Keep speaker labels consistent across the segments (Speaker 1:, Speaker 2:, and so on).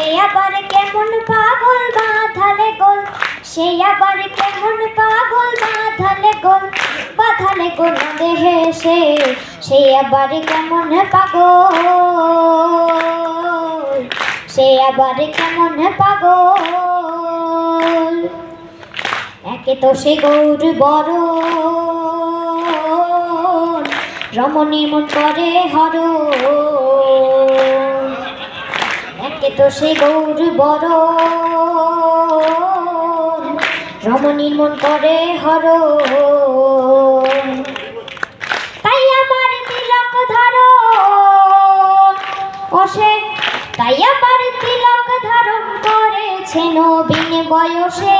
Speaker 1: সে আবার কেমন পাগল বাঁধালে গোল? সে আবার কেমন পাগল বাঁধালে গোল? বাঁধালে গোল দেহে সে সে আবার কেমন পাগল? সে আবার কেমন পাগল? একে তো সে গৌর বড় রমণী মন করে হর তো সে গৌর বড় রমণীর মন করে হর তাই আমার তিলক ধরো ও সে তাই আবার তিলক ধারণ করেছে নবীন বয়সে।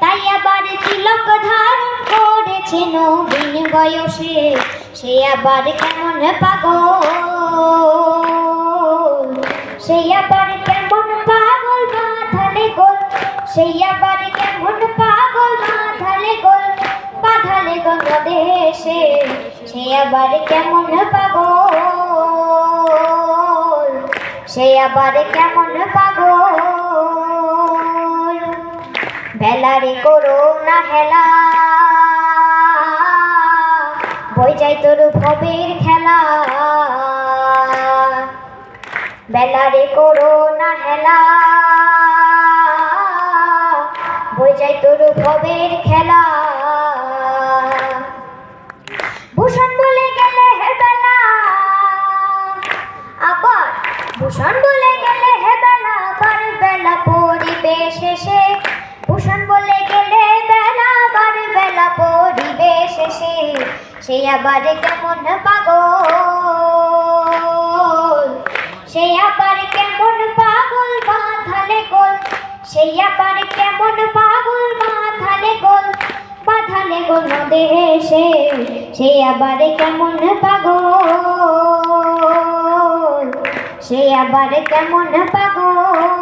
Speaker 1: তাই আবার তিলক ধারণ করেছে নবীন বয়সে। সে আবার কেমন পাগল। সে আবার কেমন পাগল, বাঁধালে গোল বাঁধালে গোল দেশে সে আবার কেমন পাগল, সে আবার কেমন পাগল। বেলারে করো না হেলা, বই যাই তোর ভবের খেলা। বেলারে করো না হেলা বই যাই তোর ভবের খেলা। ভূষণ বলে গেলে হে বেলা। আবার ভূষণ বলে গেলে হে বেলা, আবার বেলা পরিবেশ এসে। ভূষণ বলে গেলে বেলা, আবার বেলা পরিবেশ এসে। সে আবার কেমন পাগল? সে আবার কেমন পাগল, বাঁধালে গোল। সে আবার দেশে সে আবার কেমন পাগল? সে আবার কেমন পাগল?